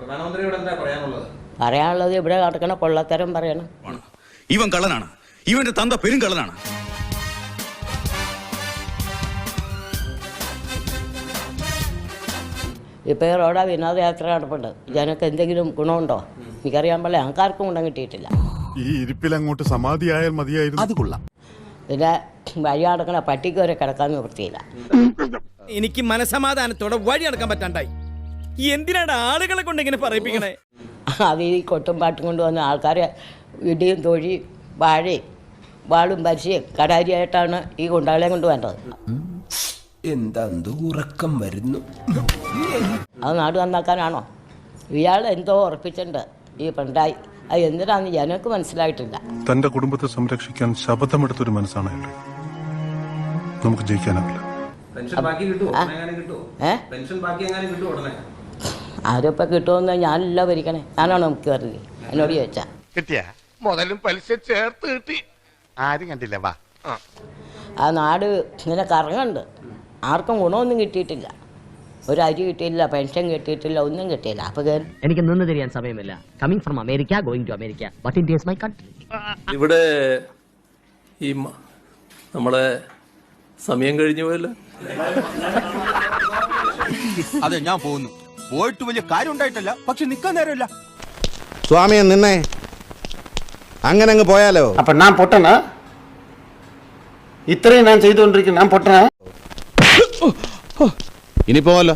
പ്രധാനമന്ത്രിയോട് എന്താ പറയാനുള്ളത്? പറയാനുള്ളത് ഇവിടെ നടക്കണ കൊള്ളത്തരം പറയണം. ഇവൻ കള്ളനാണ്. ഇവന്റെ തന്ത പെരുങ്കള്ളനാണ്. ഇപ്പോൾ ഈ റോഡാ വിനോദയാത്ര നടപ്പുണ്ട്. ജനക്ക് എന്തെങ്കിലും ഗുണമുണ്ടോ? എനിക്കറിയാൻ പോലെ ഞങ്ങൾക്കാർക്കും ഗുണം കിട്ടിയിട്ടില്ല. ഈ ഇരിപ്പിൽ അങ്ങോട്ട് സമാധിയായാൽ മതിയായിരുന്നു. അത് കൊള്ളാം. പിന്നെ വഴി നടക്കണ പട്ടിക്ക് വരെ കിടക്കാൻ നിവൃത്തിയില്ല. എനിക്ക് മനസമാധാനത്തോടെ വഴി നടക്കാൻ പറ്റാണ്ടായി. എന്തിനാണ് ആളുകളെ കൊണ്ട് ഇങ്ങനെ പറയിപ്പിക്കണേ? അത് ഈ കൊട്ടും പാട്ടും കൊണ്ട് വന്ന ആൾക്കാരെ ഇടിയും തൊഴി വാഴയും വാളും പരിശയും കടാരിയായിട്ടാണ് ഈ ഗുണ്ടാളെ കൊണ്ട് വേണ്ടത് എന്താ ഉറക്കം വരുന്നു? അത് നാട് നന്നാക്കാനാണോ? ഇയാൾ എന്തോ ഉറപ്പിച്ചിട്ടുണ്ട് ഈ പിണറായി അത് എന്തിനാന്ന് ഞാനൊക്കെ മനസ്സിലായിട്ടില്ല. തന്റെ കുടുംബത്തെ സംരക്ഷിക്കാൻ ശബ്ദമെടുത്തൊരു മനസ്സാണ് നമുക്ക് ജയിക്കാനാവില്ല. പെൻഷൻ ബാക്കി കിട്ടുമോ ഉടനെ എങ്ങാനും കിട്ടുമോ ഏ? പെൻഷൻ ബാക്കി എങ്ങാനും കിട്ടുമോ ഉടനെ? ആരൊപ്പം കിട്ടുമെന്ന് ഞാനല്ല ഭരിക്കണേ. ഞാനാണോ നമുക്ക് വരില്ലേ എന്നോട് ചോദിച്ചാ. കിട്ടിയാ? മുതലും പലിശ ചേർത്ത് കിട്ടി. ആരും കണ്ടില്ല വാ. ആ. നാട് ഇങ്ങനെ കറങ്ങുന്നുണ്ട്. ആർക്കും ഗുണമൊന്നും കിട്ടിയിട്ടില്ല. ഒരു അരി കിട്ടിയില്ല പെൻഷൻ കിട്ടിയിട്ടില്ല ഒന്നും കിട്ടിയില്ല. അപ്പൊ എനിക്ക് നിന്ന് തിരിയാൻ സമയമില്ല. Coming from America going to America but India is my country ഇവിടെ ഈ നമ്മളെ സമയം കഴിഞ്ഞു പോയല്ലോ. അതെ ഞാൻ പോകുന്നു. പോയിട്ട് വലിയ കാര്യം ഉണ്ടായിട്ടല്ല. പക്ഷെ നിക്കാൻ നേരമില്ല. സ്വാമിയെ നിന്നേ. അങ്ങനെ അങ്ങ് പോയാലോ? അപ്പൊ ഞാൻ പൊട്ടനാ? ഇത്രയും ഞാൻ ചെയ്തുകൊണ്ടിരിക്കുന്നു. ഞാൻ പൊട്ടനാ? ഇനി പോവല്ലോ